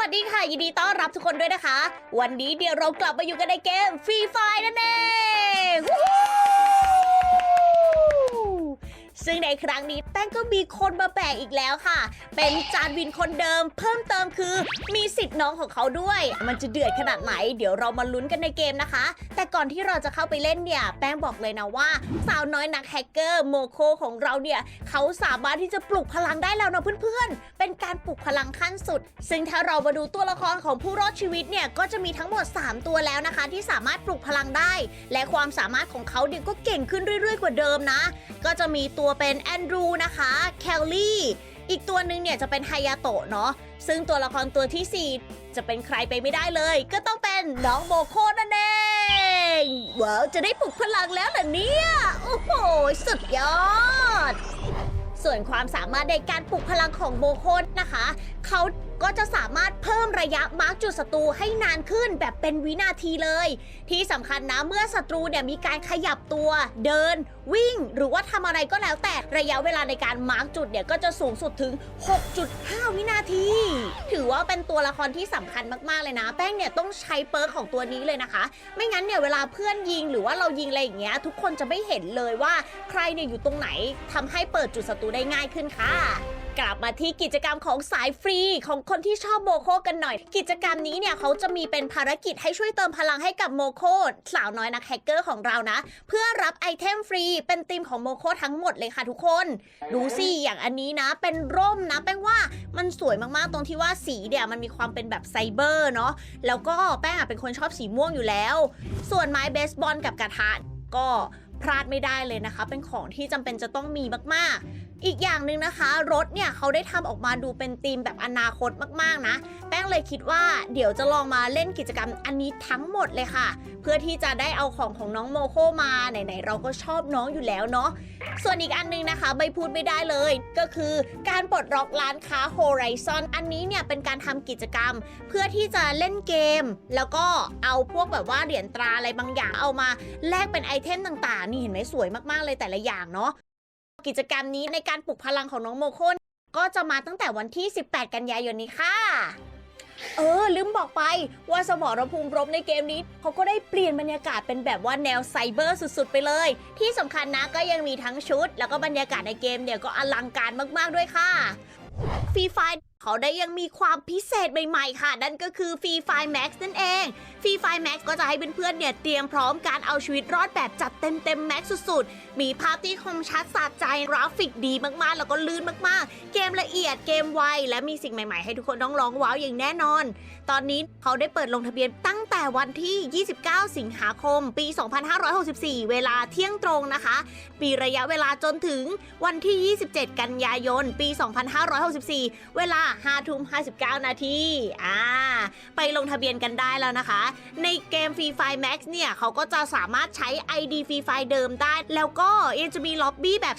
วัสดีค่ะ ยินดีต้อนรับทุกคนด้วยนะคะ วันนี้เดี๋ยวเรากลับมาอยู่กันในเกมฟรีไฟนั่นเองวู้ ซึ่งในครั้งนี้แป้งก็มีคนมาแบกอีกแล้วค่ะ เป็นจานวินคนเดิม เพิ่มเติมคือ มีสิทธิ์น้องของเขาด้วย มันจะเดือดขนาดไหน เดี๋ยวเรามาลุ้นกันในเกมนะคะ แต่ก่อนที่เราจะเข้าไปเล่นเนี่ย แป้งบอกเลยนะว่า สาวน้อยนักแฮกเกอร์โมโคของเราเนี่ยเขาสามารถที่จะปลุกพลังได้แล้วนะเพื่อนๆ เป็นการปลุกพลังขั้นสุด ซึ่งถ้าเรามาดูตัวละครของผู้รอดชีวิตเนี่ยก็จะมีทั้งหมด 3 ตัวแล้วนะคะ ที่สามารถปลุกพลังได้ และความสามารถของเขาเนี่ยก็เก่งขึ้นเรื่อย ๆ กว่าเดิมนะ ก็จะมีตัวเป็นแอนดรูนะคะ แคลลี่ อีกตัวหนึ่งเนี่ยจะเป็นไฮยาโตะเนาะ ซึ่งตัวละครตัวทีสี่4 จะเป็นใครไปไม่ได้เลย ก็ต้องเป็นน้องโมโคนั่นเอง ว้าว จะได้ปลุกพลังแล้วเหรอเนี่ย โอ้โห สุดยอด ส่วนความสามารถในการปลุกพลังของโมโคนนะคะ เขา ก็จะสามารถเพิ่มระยะมาร์กจุดศัตรูให้นานขึ้นแบบเป็นวินาทีเลย ที่สำคัญนะเมื่อศัตรูเนี่ยมีการขยับตัวเดิน วิ่ง หรือว่าทำอะไรก็แล้วแต่ระยะเวลาในการมาร์กจุดเนี่ยก็จะสูงสุดถึง 6.5 วินาที ถือว่าเป็นตัวละครที่สำคัญมากๆเลยนะ แป้งเนี่ยต้องใช้เปิร์กของตัวนี้เลยนะคะ ไม่งั้นเนี่ยเวลาเพื่อนยิงหรือว่าเรายิงอะไรอย่างเงี้ยทุกคนจะไม่เห็นเลยว่าใครเนี่ยอยู่ตรงไหนทำให้เปิดจุดศัตรูได้ง่ายขึ้นค่ะ กลับมาที่กิจกรรมของสายฟรีของคนที่ชอบโมโคกันหน่อย กิจกรรมนี้เนี่ยเขาจะมีเป็นภารกิจให้ช่วยเติมพลังให้กับโมโคสาวน้อยนักแฮกเกอร์ของเรานะ เพื่อรับไอเทมฟรีเป็นทีมของโมโคทั้งหมดเลยค่ะทุกคนดูสิอย่างอันนี้นะ เป็นร่มนะแป้งว่ามันสวยมากๆตรงที่ว่าสีเนี่ยมันมีความเป็นแบบไซเบอร์เนาะแล้วก็แป้งเป็นคนชอบสีม่วงอยู่แล้ว ส่วนไม้เบสบอลกับกระทะก็พลาดไม่ได้เลยนะคะ เป็นของที่จำเป็นจะต้องมีมากๆ อีกอย่างหนึ่งนะคะ รถเนี่ยเขาได้ทำออกมาดูเป็นธีมแบบอนาคตมากๆนะ แป้งเลยคิดว่าเดี๋ยวจะลองมาเล่นกิจกรรมอันนี้ทั้งหมดเลยค่ะ เพื่อที่จะได้เอาของของน้องโมโคมาไหนๆเราก็ชอบน้องอยู่แล้วเนาะส่วนอีกอันหนึงนะคะไม่พูดไม่ได้เลย ก็คือการปลดล็อกร้านค้า Horizon อันนี้เนี่ยเป็นการทำกิจกรรม เพื่อที่จะเล่นเกม แล้วก็เอาพวกแบบว่าเหรียญตราอะไรบางอย่างเอามาแลกเป็นไอเทมต่างๆ นี่เห็นไหมสวยมากๆเลยแต่ละอย่างเนาะ กิจกรรมนี้ในการปลุกพลังของน้องโมโคนก็จะมาตั้งแต่วันที่ 18 กันยายนนี้ค่ะ เออ ลืมบอกไปว่าสมรภูมิรบในเกมนี้ เขาก็ได้เปลี่ยนบรรยากาศเป็นแบบว่าแนวไซเบอร์สุดๆ ไปเลย ที่สำคัญนะก็ยังมีทั้งชุด แล้วก็บรรยากาศในเกมเนี่ยก็อลังการมากๆด้วยค่ะฟรีไฟ เขาได้ยังมีความพิเศษใหม่ๆ ค่ะ นั่นก็คือฟรีไฟแม็กซ์นั่นเองฟรีไฟแม็กซ์ก็จะให้เพื่อนๆเนี่ยเตรียมพร้อมการเอาชีวิตรอดแบบจัดเต็มๆแม็กซ์สุดๆ มีภาพที่คมชัดสะใจกราฟิกดีมากๆ แล้วก็ลื่นมากๆ เกมละเอียดเกมไว และมีสิ่งใหม่ๆ ให้ทุกคนต้องร้องว้าวอย่างแน่นอน ตอนนี้เขาได้เปิดลงทะเบียนตั้งแต่วันที่ 29 สิงหาคม ปี 2564 เวลาเที่ยงตรงนะคะ ปีระยะเวลาจนถึงวันที่ 27 กันยายน ปี 2564 เวลา5ทุ่ม59 นาทีอ่าไปลงทะเบียนกันได้แล้วนะคะ ในเกม Free Fire Max เนี่ยเขาก็จะสามารถใช้ ID Free Fire เดิมได้ แล้วก็ยังจะมีล็อบบี้แบบ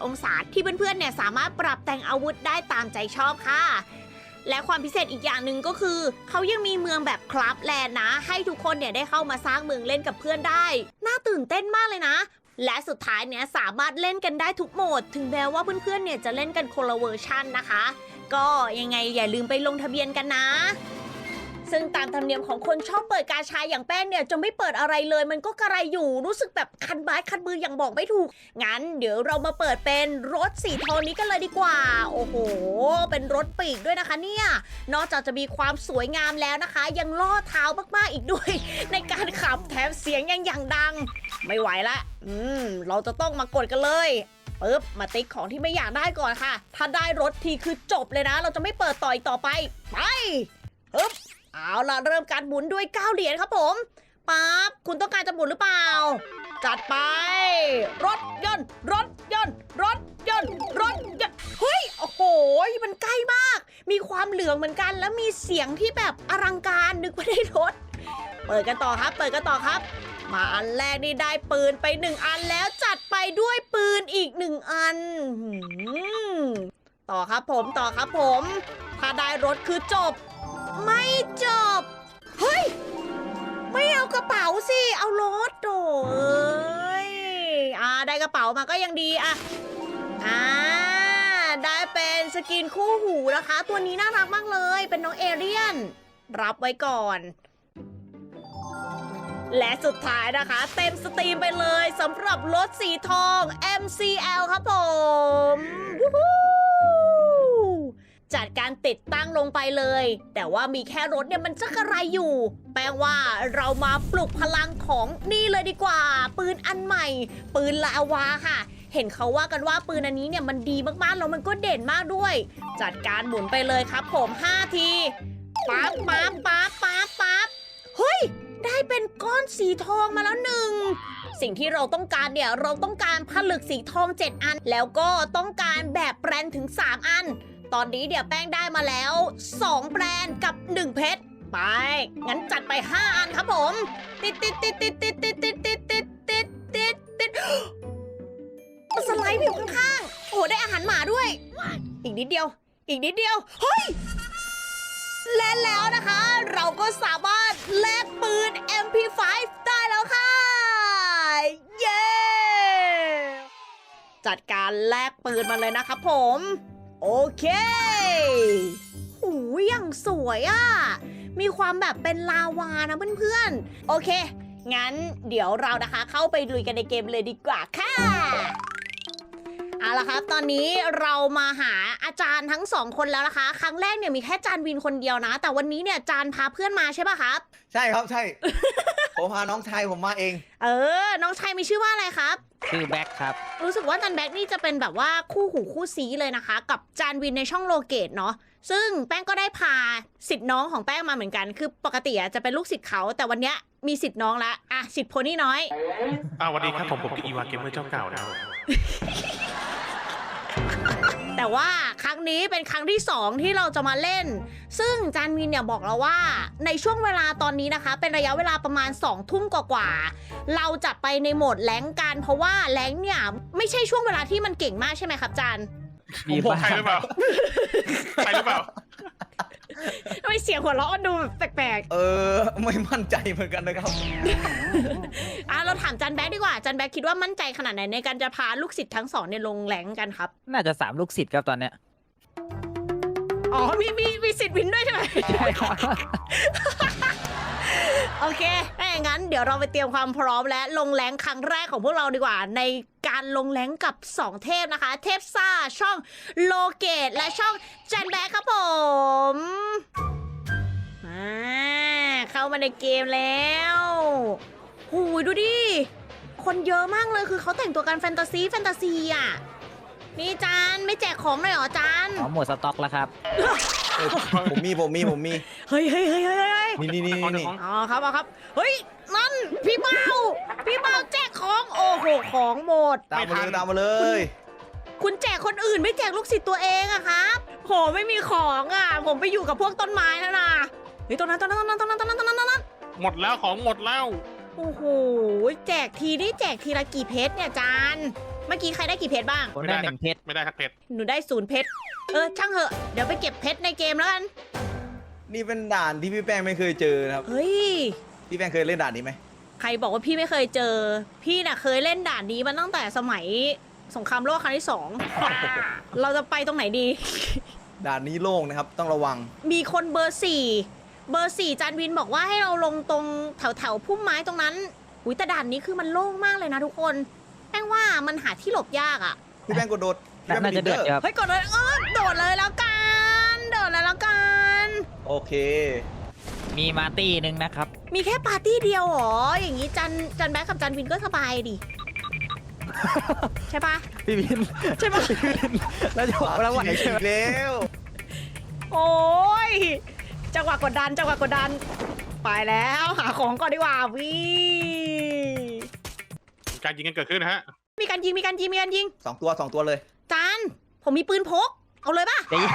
360 องศา ที่เพื่อนๆเนี่ยสามารถปรับแต่งอาวุธได้ตามใจชอบค่ะและความพิเศษอีกอย่างหนึ่งก็คือ เขายังมีเมืองแบบคลับแลน์นะ ให้ทุกคนเนี่ยได้เข้ามาสร้างเมืองเล่นกับเพื่อนได้ น่าตื่นเต้นมากเลยนะ และสุดท้ายเนี่ยสามารถเล่นกันได้ทุกโหมด ถึงแม้ว่าเพื่อนๆเนี่ยจะเล่นกันคนละเวอร์ชันนะคะ ก็ยังไงอย่าลืมไปลงทะเบียนกันนะ ซึ่งตามธรรมเนียมของคนชอบเปิดกาชาอย่างแป้งเนี่ยจะไม่เปิดอะไรเลย มันก็กระไรอยู่รู้สึกแบบคันไม้คันมืออย่างบอกไม่ถูก งั้น เดี๋ยวเรามาเปิดเป็นรถสีทองนี้กันเลยดีกว่า โอ้โห เป็นรถปีกด้วยนะคะเนี่ย นอกจากจะมีความสวยงามแล้วนะคะ ยังล่อเท้ามากๆอีกด้วย ในการขับแถมเสียงยังอย่างดัง ไม่ไหวละ อืม เราจะต้องมากดกันเลย ปึ๊บมาติ๊กของที่ไม่อยากได้ก่อนค่ะ ถ้าได้รถทีคือจบเลยนะ เราจะไม่เปิดต่ออีกต่อไป ไปปึ๊บเอาล่ะเริ่มการหมุนด้วย9เหรียญครับผมปั๊บคุณต้องการจะหมุนหรือเปล่า จัดไป รถยนต์รถยนต์รถยนต์รถยนต์เฮ้ยโอ้โหมันใกล้มาก มีความเหลืองเหมือนกัน แล้วมีเสียงที่แบบอลังการนึกว่าได้รถ เปิดกันต่อครับ เปิดกันต่อครับ มาอันแรกนี่ได้ปืนไปหนึ่งอันแล้วจัดไปด้วยปืนอีกหนึ่งอัน ต่อครับผมต่อครับผม ถ้าได้รถคือจบ ไม่จบ เฮ้ย ไม่เอากระเป๋าสิ เอารถโถเอ้ยอ่าได้กระเป๋ามาก็ยังดีอะอ่าได้เป็นสกินคู่หูนะคะ ตัวนี้น่ารักมากเลย เป็นน้องเอเรียน รับไว้ก่อน และสุดท้ายนะคะ เต็มสตรีมไปเลยสำหรับรถสีทอง MCL ครับผมจัดการติดตั้งลงไปเลย แต่ว่ามีแค่รถเนี่ยมันจะกระไรอยู่ แปลว่าเรามาปลุกพลังของนี่เลยดีกว่า ปืนอันใหม่ ปืนลาวาค่ะ เห็นเขาว่ากันว่าปืนอันนี้เนี่ยมันดีมากๆ แล้วมันก็เด่นมากด้วย จัดการหมุนไปเลยครับผม 5 ทีปั๊บปั๊บปั๊บปั๊บปั๊บเฮ้ย ได้เป็นก้อนสีทองมาแล้วหนึ่ง สิ่งที่เราต้องการเนี่ยเราต้องการผลึกสีทอง 7 อัน แล้วก็ต้องการแบบแบรนถึง 3 อัน ตอนนี้เดี๋ยวแป้งได้มาแล้ว 2แบรนกับ 1 เพชร ไป งั้นจัดไป 5 อันครับผม ติดติดติดติดติดติดติดติดติดติดติดติดสไลด์อยู่ข้างๆโอ้ได้อาหารหมาด้วย อีกนิดเดียว อีกนิดเดียว เฮ้ยและแล้วนะคะ เราก็สามารถ จัดการแลกปืนมาเลยนะครับผม โอเคหูยอย่างสวยอะ่ะ มีความแบบเป็นลาวานะเพื่อนๆ โอเค งั้นเดี๋ยวเรานะคะเข้าไปลุยกันในเกมเลยดีกว่าค่ะ เอาละครับ ตอนนี้เรามาหาอาจารย์ทั้งสองคนแล้วนะคะ ครั้งแรกเนี่ยมีแค่จานวินคนเดียวนะ แต่วันนี้เนี่ยจานพาเพื่อนมาใช่ปะครับ ใช่ครับใช่ ผมพาน้องชายผมมาเอง เออ น้องชายมีชื่อว่าอะไรครับ ชื่อแบ็คครับ รู้สึกว่าจันแบ็กนี่จะเป็นแบบว่าคู่หูคู่ซีเลยนะคะ กับจานวินในช่องโลเกตเนาะซึ่งแป้งก็ได้พาสิทธิ์น้องของแป้งมาเหมือนกัน คือปกติอะจะเป็นลูกศิษย์เขา แต่วันเนี้ยมีสิทธิ์น้องละอะสิทธิ์โพนี่น้อย อ่าสวัสดีครับผมผมคืออีวาเกมเมอร์เจ้าเก่านะครับผม แต่ว่าครั้งนี้เป็นครั้งที่ 2 ที่เราจะมาเล่น ซึ่งจานวินเนี่ยบอกเราว่าในช่วงเวลาตอนนี้นะคะ เป็นระยะเวลาประมาณ2ทุ่มกว่าๆเราจะไปในโหมดแรงกัน เพราะว่าแรงเนี่ยไม่ใช่ช่วงเวลาที่มันเก่งมากใช่ไหมครับจานมีผมใช่หรือเปล่าใช่หรือเปล่า ทำไมเสียงหัวเราะมันดูแปลกเออ ไม่มั่นใจเหมือนกันนะครับ ๆอะเราถามจันแบ็กดีกว่าจันแบ็กคิดว่ามั่นใจขนาดไหนในการจะพาลูกศิษย์ทั้งสองเนี่ยลงแรงกันครับ น่าจะสามลูกศิษย์ครับตอนเนี้ยอ๋อมีมีมีสิทธิ์วินด้วยใช่ไหมใช่ครับ โอเคถ้าอย่างนั้นเดี๋ยวเราไปเตรียมความพร้อมและลงแรงครั้งแรกของพวกเราดีกว่า ในการลงแรงกับ 2 เทพนะคะ เทพซ่าช่องโลเกตและช่องจันแบกครับผมอ่าเข้ามาในเกมแล้วหูยดูดิ คนเยอะมากเลยคือเขาแต่งตัวกันแฟนตาซีแฟนตาซีอะ นี่จานไม่แจกของเลยเหรอจานอ๋อหมดสต็อกแล้วครับ เออผมมีผมมีผมมี เฮ้ยเฮ้ยเฮ้ยเฮ้ยเฮ้ยนี่นี่นี่นี่อ๋อครับเอาครับเฮ้ยนั่นพี่เบาพี่เบาแจกของโอ้โหของหมด ตามมาเลยตามมาเลย คุณแจกคนอื่นไม่แจกลูกศิษย์ตัวเองอะครับโหไม่มีของอะผมไปอยู่กับพวกต้นไม้แล้วนะเฮ้ยต้นนั้นต้นนั้นต้นนั้นต้นนั้นต้นนั้นต้นนั้นต้นนั้นหมดแล้วของหมดแล้ว โอ้โหแจกทีนี่แจกทีละกี่เพชรเนี่ยจานเมื่อกี้ใครได้กี่เพชรบ้าง ผมได้หนึ่งเพชรไม่ได้ทักเพชรหนูได้ศูนย์เพชร เออช่างเหอะ เดี๋ยวไปเก็บเพชรในเกมแล้วกัน นี่เป็นด่านที่พี่แป้งไม่เคยเจอนะครับ เฮ้ย พี่แป้งเคยเล่นด่านนี้ไหมใครบอกว่าพี่ไม่เคยเจอ พี่น่ะเคยเล่นด่านนี้มาตั้งแต่สมัยสงครามโลกครั้งที่สอง เราจะไปตรงไหนดี ด่านนี้โล่งนะครับ ต้องระวัง มีคนเบอร์สี่ เบอร์สี่จานวินบอกว่าให้เราลงตรงแถวแถวๆพุ่มไม้ตรงนั้น อุ้ยแต่ด่านนี้คือมันโล่งมากเลยนะทุกคน แป้งว่ามันหาที่หลบยากอะ่ะพี่แป้งกดโดดพี่แป้งน่าเป็จะนเดือดลีดเดอร์ครับ เฮ้ยกดเลยเออ โดดเลยแล้วกัน โดดเลยแล้วกัน โอเค มีมาร์ตี้หนึ่งนะครับ มีแค่ปาร์ตี้เดียวเหรอ อย่างนี้จันจันแบ๊กกับจันวินก็สบายดิ ใช่ปะ พี่วินใช่ปะแล้วจะบอกว่าไหวอีใช่ไหมกแล้วโอ้ย จังหวะกดดัน จังหวะกดดัน ไปแล้วหาของก่อนดีกว่าวิมีการยิงกันเกิดขึ้นนะฮะ มีการยิง มีการยิง มีการยิง สองตัวสองตัวเลยจานผมมีปืนพก เอาเลยป่ะ ใจเย็น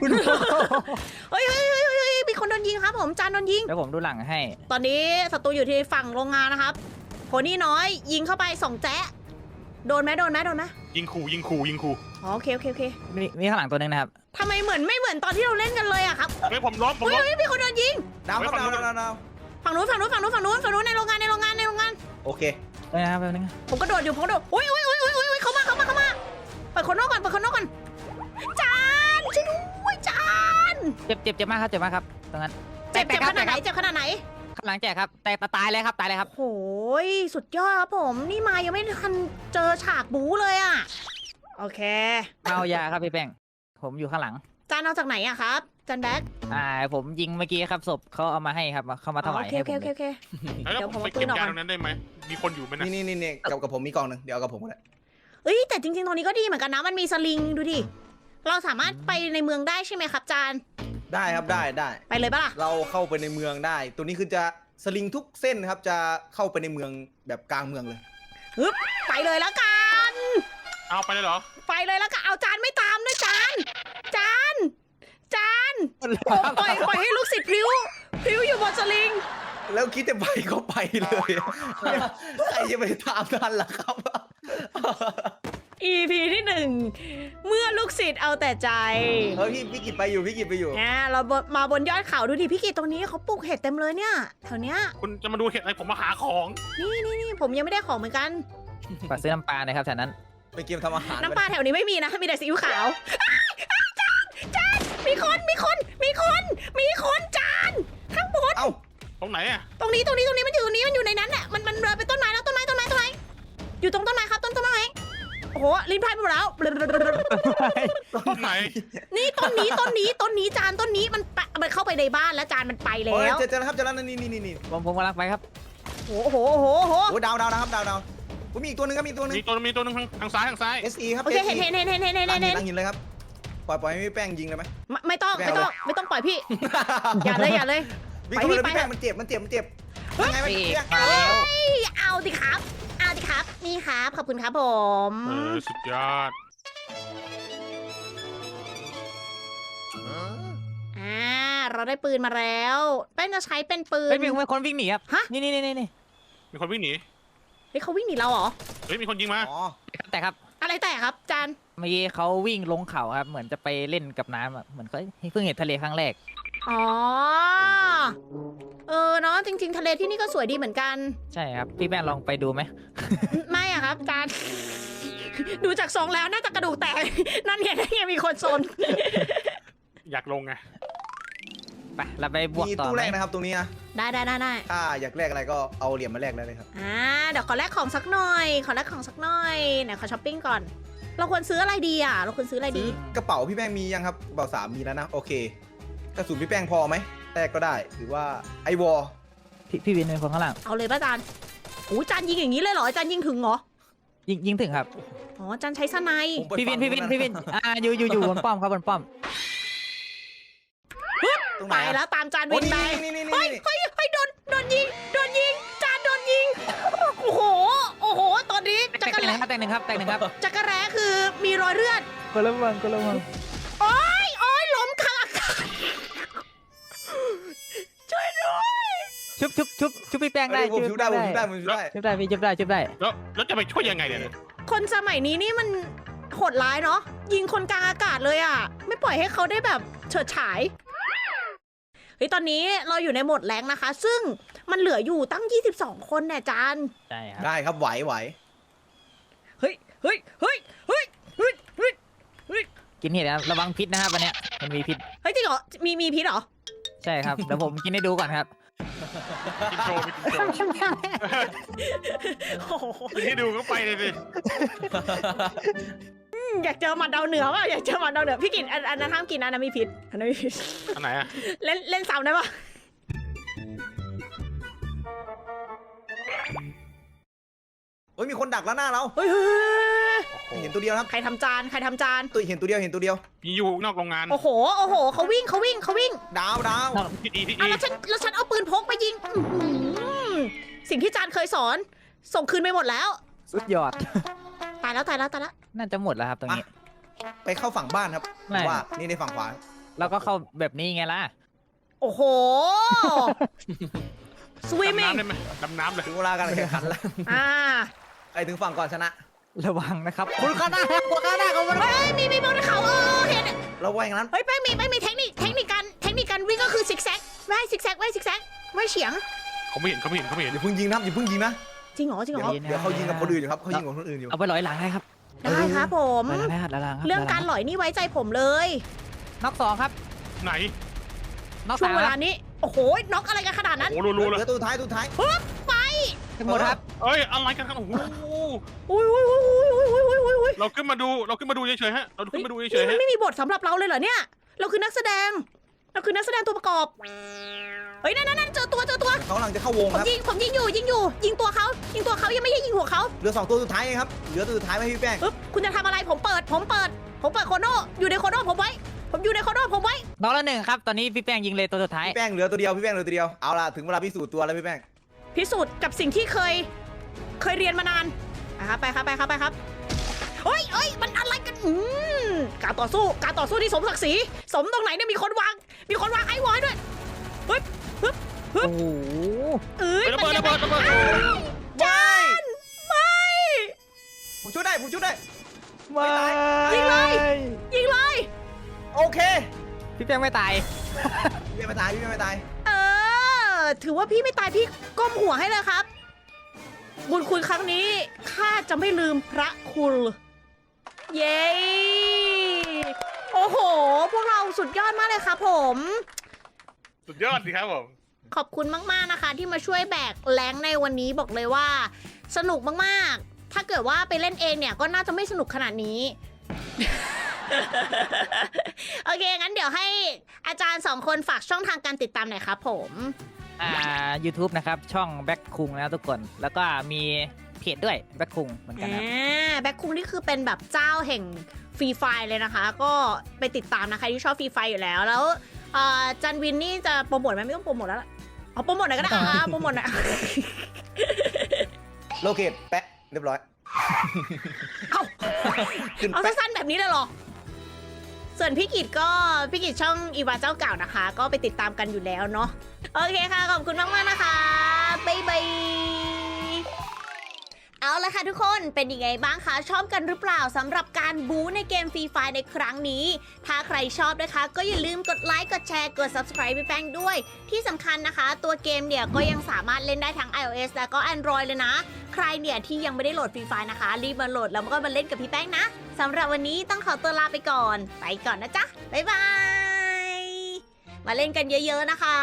คุณหมอเฮ้ยเฮ้ยเฮ้ยเฮ้ยมีคนโดนยิงครับผมจานโดนยิงแล้วผมดูหลังให้ ตอนนี้ศัตรูอยู่ที่ฝั่งโรงงานนะครับโพนี่น้อยยิงเข้าไปสองแจ๊ะโดนไหมโดนไหมโดนไหมยิงขู่ยิงขู่ยิงขู่อ๋อโอเคโอเคโอเคมีมีข้างหลังตัวหนึงนะครับ ทำไมเหมือนไม่เหมือนตอนที่เราเล่นกันเลยอะครับเฮ้ยผมล้มผมเฮ้ยล้ม เฮ้ยมีคนโดนยิง ดาวครับดาวดาวดาวดาวฝั่งนู้นฝั่งนู้นฝั่งนู้นฝั่งนู้นฝั่งนู้นในโรงงานในโรงงานในโรงงาน โอเค เอ้ยนะครับแป๊บนึงผมกระโดดอยู่ผมกระโดดอุ้ยอุ้ยอุ้ยอุ้ยอุ้ย จ็บเจ็บเจ็บมากครับเจ็บมากครับตรงนั้นเจ็บเจ็บคขรันาดไหนแตกเจ็บขนาดไหนครับข้างหลังแจกครับแต่ตายเลยครับตายเลยครับ โอ้ยสุดยอดครับผม นี่มายังไม่ทันเจอฉากบู๊เลยอะโอเคเอายาครับพี่แป้งผมอยู่ข้างหลัง จานเอาจากไหนอะครับจานแบ็คอ่า ผมยิงเมื่อกี้ครับศพเขาเอามาให้ครับเข้ามาถวายโอเคให้โอผเคมโอเคเลยโอเค แล้วเดี๋ยวผมไปเอาปืเก็นบออกยาก่อน ตรงนั้นได้ไหม มีคนอยู่ไหมนะนี่นี่นี่นี่กับกับผมมีกล่องหนึ่งเดี๋ยวเอากับผมก็ได้เอ้ยแต่จริงๆตรงนี้ก็ดีเหมือนกันนะ มันมีสลิงดูดิ เราสามารถไปในเมืองได้ใช่ไหมครับจาน ได้ครับได้ได้ ไปเลยปะล่ะ เราเข้าไปในเมืองได้ ตัวนี้คือจะสลิงทุกเส้นครับจะเข้าไปในเมืองแบบกลางเมืองเลย ฮึบไปเลยแล้วกัน เอาไปเลยเหรอ ไปเลยแล้วกันเอาจานไม่ตามด้วยจานจานจานโอ้ปล่อยปล่อยให้ลูกศิษย์พริ้วพริ้วอยู่บนสลิง แล้วคิดจะไปก็ไปเลย ใครจะไปตามทันล่ะครับ EP ที่หนึ่งเมื่อลูกศิษย์เอาแต่ใจเฮ้ยพี่พี่กิจไปอยู่พี่กิจไปอยู่ นะเราบนมาบนยอดเขาดูดิพี่กิตตรงนี้เขาปลูกเห็ดเต็มเลยเนี่ยแถวเนี้ยคุณจะมาดูเห็ดอะไรผมมาหาของ นี่นี่นี่ผมยังไม่ได้ของเหมือนกัน ฝากซื้อน้ำปลาหนะครับแถวนั้น ไปเกมทำอาหารน้ำปลาแถวนี้ไม่มีนะ มีแต่ซีอิ๊วขาวอ้ายอ้าวจานจานมีคนมีคนมีคนมีคนจานข้างบนเอ้าตรงไหนอะตรงนี้ตรงนี้ตรงนี้มันอยู่ตรงนี้มันอยู่ในนั้นแหละมันมันเดินไปต้นไม้แล้วต้นไม้ต้นไม้ต้นไม้อยู่ตรงต้นไม้ครับต้นต้นไม้ โอ้โหลิ้นพายไปหมดแล้วต้นไหนนี่ต้นนี้ต้นนี้ต้นนี้จานต้นนี้มันปะมันเข้าไปในบ้านแล้วจานมันไปแล้โอ้ยว เจอเจอแล้วครับเจอแล้วนี่นี่นี่นี่ผมผมกำลังไปครับ โอ้โหโอ้โหโอ้โห โอ้ดาวดาวนะครับดาวดาวอุ๊ยมีอีกตัวหนึงครับมีอีกตัวหนึง มีตัวมีตัวหนึงทางทางซ้ายทางซ้าย SE ครับ โอเค SE เห็นเห็นเห็นเห็นเห็นเห็นตั้งเห็หินนตั้งหินเลยครับปล่อยปล่อยให้พี่แป้งยิงเลยไหม ไม่ไม่ต้องไม่ต้องไม่ต้องปล่อยพี่ อย่าเลยอย่าเลย วิ่งเข้าไปเลยไปพี่พี่แป้งมันเจ็บมันเจ็บมันเจ็บเฮ้ยยังไงมันพี่เจ็บมาแล้วเอาดิครับ เอาดิครับ นี่ครับ ขอบคุณครับผม เออสุดยอด อ่า เราได้ปืนมาแล้ว แป้งจะใช้เป็นปืน เฮ้ยมีมีคนวิ่งหนีครับ ฮะนี่นี่นี่นี่นี่มีคนวิ่งหนี เฮ้ยเขาวิ่งหนีเราเหรอ เฮ้ยมีคนยิงมา อ๋อแต่ครับ อะไรแต่ครับจานเมื่อกี้เขาวิ่งลงเขาครับ เหมือนจะไปเล่นกับน้ำอะเหมือนเขาเพิ่งเห็นทะเลครั้งแรก อ๋อ เออเนาะจริง ๆ ทะเลที่นี่ก็สวยดีเหมือนกัน ใช่ครับ พี่แป้งลองไปดูไหมไม่อะครับจานดูจากทรงแล้วน่าจะกระดูกแตก นั่นไงนั่นไงมีคนซน อยากลงไงไปเราไปบวกมีต่อตู้ไหแรมกนะครับตรงนี้นะได้ได้ได้ได้ถ้าอยากแลกอะไรก็เอาเหรียญมาแลกได้เลยครับ อ่าเดี๋ยวขอแลกของสักหน่อย ขอแลกของสักหน่อยไหนขอช้อปปิ้งก่อน เราควรซื้ออะไรดีอะ เราควรซื้ออะไรดี กระเป๋าพี่แป้งมียังครับ กระเป๋าสามมีแล้วนะ โอเค กระสุนพี่แป้งพอไหมแลกก็ได้หรือว่าไอวอลพี่พี่วินเป็นคนข้างหลังเอาเลยป่ะจานโอ้ยจานยิงอย่างนี้เลยเหรอจานยิงถึงเหรอ ยิงยิงถึงครับ อ๋อจานใช้สไนป์พี่วินพี่วินพี่วินอ่าอยู่อยู่อยู่บนป้อมครับบนป้อม ตรงไหไปนอะแล้วตามจานโอ้วินไป นี่นี่นี่เฮ้ยนี่เฮ้ยเฮ้ยโดน โดนยิง โดนยิง จานโดนยิง โอ้โห โอ้โห ตอนนี้แตจักกรหนึ่งแร้ครับแตกหนึ่งครับแตกหนึ่งครับจักรแร้คือมีรอยเลือดก็ระวังก็ระวัง ชุบชุบชุบชุบพี่แป้งได้เอ้ยผมชุชุบบได้ได้ผมชุบได้ผมชุบได้ ชุบได้พี่ชุบได้ชุบได้แล้วแล้วจะไปช่วยยังไงเนี่ย คนสมัยนี้นี่มันโหดร้ายเนาะยิงคนกลางอากาศเลยอะ ไม่ปล่อยให้เขาได้แบบเฉิดฉายเฮ้ยตอนนี้เราอยู่ในโหมดแรงนะคะ ซึ่งมันเหลืออยู่ตั้ง 22 คนเนี่ยจานใช่ครับได้ครับไหวไหวเฮ้ยเฮ้ยเฮ้ยเฮ้ยเฮ้ยเฮ้ยเฮ้ยกินเห็ดนะครับระวังพิษนะครับวันเนี้ยมันมีพิษเฮ้ยจริงเหรอมีมีพิษเหรอใช่ครับเดี๋ยวผมกินให้ดูก่อนครับ กินโชว์ไปกินโชว์กินให้ดูก็ไปเลยสิอยากเจอหมัดดาวเหนือว่ะอยากเจอหมัดดาวเหนือพี่กินอันอันนั้นห้ามกินนะอันนั้นมีพิษอันนั้นมีพิษอันไหนอะเล่นเล่นซ้ำได้ปะเฮ้ยมีคนดักแล้วหน้าเรา เฮ้ยเฮ้ยเฮ้ย เห็นตัวเดียวครับใครทำจานใครทำจาน ตัวเห็นตัวเดียวเห็นตัวเดียว มีอยู่นอกโรงงานโอ้โห โอ้โห เขาวิ่งเขาวิ่งเขาวิ่งดาวดาวที่ดีที่อะดีแล้วฉันแล้วฉันเอาปืนพกไปยิงอื้อหือสิ่งที่จานเคยสอน ส่งคืนไปหมดแล้ว สุดยอด ตายแล้วตายแล้วตายแล้วน่าจะหมดแล้วครับตรงนี้ ไปเข้าฝั่งบ้านครับไม่ ว่านี่ในฝั่งขวาแล้วก็เข้าแบบนี้ไงล่ะ โอ้โห สวิมดำมิ่งน้ำได้ไหมดำน้ำเลยถึงเวลาการแข่งขันแล้ว อ่าใครถึงฝั่งก่อนชนะ ระวังนะครับคุณข้างหน้าครับคุณข้างหน้าของมันเฮ้ยมีมีบนเขาเออเห็นเราว่าอย่างนั้นเฮ้ยแป้งมีแป้งมีเทคนิคเทคนิคการเทคนิคการวิ่งก็คือซิกแซกไม่ซิกแซกไม่ซิกแซกไม่เฉียง เขาไม่เห็นเขาไม่เห็นเขาไม่เห็นอย่าเพิ่งยิงนะครับอย่าเพิ่งยิงนะจริงเหรอจริงเหเดี๋รยวอเดี๋ยวเขายิงกับคนอื่นอยู่ครับเขายิงกับคนอื่นอยู่เอาไปร้อยหลังให้ครับได้ครับผมร้อยหลังให้ครับร้อยหลังคบเรื่องการหลอยนี่ไว้ใจผมเลยน็อกสองครับ ไหนนอกช่วสางมเวคลารับนี้โอ้โหน็อกอะไรกันขนาดนั้นโอ้โหรัวๆเหเลยลือตัวท้ายตัวท้ายทั้ งหมดครับ เอ้ยอะไรกันครับโอ้โหอุ้ยอุ้ยอุ้ยอุ้ยอุ้ยอุ้ยอุ้ยอุ้ยเราขึ้นมาดูเราขึ้นมาดูเฉยๆฮะเราขึ้นมาดูเฉยๆนี่มัฮะนไม่มีบทสำหรับเราเลยเหรอเนี่ย เราคือนักแสดง เราคือนักแสดงตัวประกอบ เฮ้ยนั่นนั่นนั่นเจอตัวเจอตัว เขากำลังจะเข้าวงผมครับ ยิงผมยิงอยู่ยิงอยู่ ยิงตัวเขายิงตัวเขายังไม่ใช่ยิงหัวเขาเหลือสองตัวสุดท้ายเองครับ เหลือตัวสุดท้ายไหมพี่แป้ง ปึ๊บคุณจะทำอะไรผมเปิด ผมเปิด ผมเปิดโคโน่อยู่ในโคโน่ผมไว้ ผมอยู่ในโคโน่ผมไว้ น้องละหนึ่งครับ ตอนนี้พี่แป้งยิงเลยตัวสุดท้าย พี่แป้งเหลือตัวเดียว พี่แป้งเหลือตัวเดียว เอาล่ะ ถึงเวลาพิสูจน์ตัวแล้วพี่แป้ง พิสูจน์กับสิ่งที่เคย เคยเรียนมานานนะครับไปครับไปครับไปครับเฮ้ยเฮ้ยมันอะไรกันอืมการต่อสู้การต่อสู้ที่สมศักดิ์ศรีสมตรงไหนเนี่ยมีคนวาง มีคนวางไอ้วอยด้วยเฮ้ยฮึบฮึบโอ้โหเอ้ยเฮ้ยระเบิดระเบิดระเบิดจานไม่ผมช่วยได้ผมช่วยได้ ไม่ยิงเลยยิงเลยโอเค พี่แป้งไม่ตาย พี่แป้งไม่ตายพี่แป้งไม่ตายเออถือว่าพี่ไม่ตายพี่ก้มหัวให้เลยครับ บุญคุณครั้งนี้ข้าจะไม่ลืมพระคุณ เย้โอ้โห พวกเราสุดยอดมากเลยครับผม สุดยอดดีครับผม ขอบคุณมากๆนะคะ ที่มาช่วยแบกแรงในวันนี้บอกเลยว่า สนุกมากๆ ถ้าเกิดว่าไปเล่นเองเนี่ยก็น่าจะไม่สนุกขนาดนี้ โอเค งั้นเดี๋ยวให้อาจารย์สองคนฝากช่องทางการติดตามหน่อยครับผม อ่า YouTube นะครับ ช่องแบ็คคุงนะทุกคน แล้วก็มีเพจด้วยแบ็คคุงเหมือนกันครับอ่าแบ็คคุงนี่คือเป็นแบบเจ้าแห่งฟรีไฟเลยนะคะ ก็ไปติดตามนะคะที่ชอบฟรีไฟอยู่แล้ว แล้วเอ่อจันวินนี่จะโปรโมทไหมไม่ต้องโปรโมทแล้วล่ะเอาโปรโมทหน่อยก็ได้ไม่ต้องอ่าโปรโมทหน่อย โลเคตแปะเรียบร้อย เอา ขึ้นเอาแปะสั้นๆแบบนี้เลยเหรอ ส่วนพี่กิจก็พี่กิจช่องอีวาเจ้าเก่านะคะ ก็ไปติดตามกันอยู่แล้วเนาะโอเคค่ะ ขอบคุณมากๆนะคะ บ๊ายบาย เอาละค่ะทุกคนเป็นยังไงบ้างคะชอบกันหรือเปล่าสำหรับการบู๊ในเกมฟรีไฟในครั้งนี้ ถ้าใครชอบนะคะ ก็อย่าลืมกดไลค์กดแชร์กด subscribe ไปแป้งด้วย ที่สำคัญนะคะ ตัวเกมเนี่ยก็ยังสามารถเล่นได้ทั้ง iOS แล้วก็ Android เลยนะ ใครเนี่ยที่ยังไม่ได้โหลดฟรีไฟนะคะ รีบมาโหลดแล้วก็มาเล่นกับพี่แป้งนะสำหรับวันนี้ต้องขอตัวลาไปก่อน ไปก่อนนะจ๊ะบ๊ายบายมาเล่นกันเยอะ ๆนะคะ